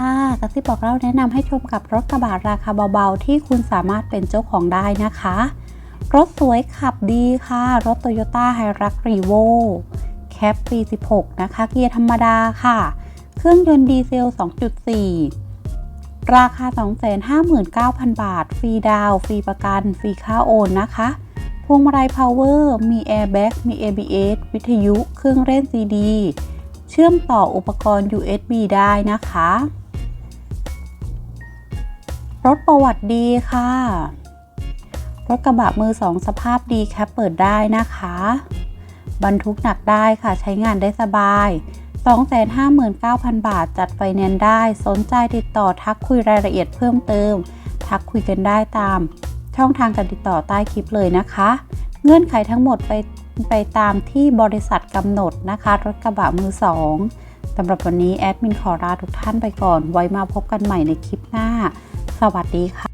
อ่ากระซิบบอกเล่าแนะนำให้ชมกับรถกระบะราคาเบาๆ ที่คุณสามารถเป็นเจ้าของได้นะคะ รถสวยขับดีค่ะ รถ Toyota h i r u x r e v o แคปปี 16 นะคะ เกียร์ธรรมดาค่ะ เครื่องยนต์ดีเซล 2.4 ราคา 259,000 บาท ฟรีดาวฟรีประกัน ฟรีค่าโอนนะคะ พวงมาลัยพาวเวอร์ มีแอร์แบ็กมี ABS วิทยุ เครื่องเล่นซีดี เชื่อมต่ออุปกรณ์ USB ได้นะคะ รถประวัติดีค่ะ รถกระบะมือสองสภาพดีแคปเปิดได้นะคะ บรรทุกหนักได้ค่ะใช้งานได้สบาย 259,000 บาทจัดไฟแนนซ์ได้ สนใจติดต่อทักคุยรายละเอียดเพิ่มเติม ทักคุยกันได้ตาม ช่องทางการติดต่อใต้คลิปเลยนะคะ เงื่อนไขทั้งหมดไปไปตามที่บริษัทกำหนดนะคะ รถกระบะมือสองสำหรับวันนี้แอดมินขอลาทุกท่านไปก่อน ไว้มาพบกันใหม่ในคลิปหน้า สวัสดีค่ะ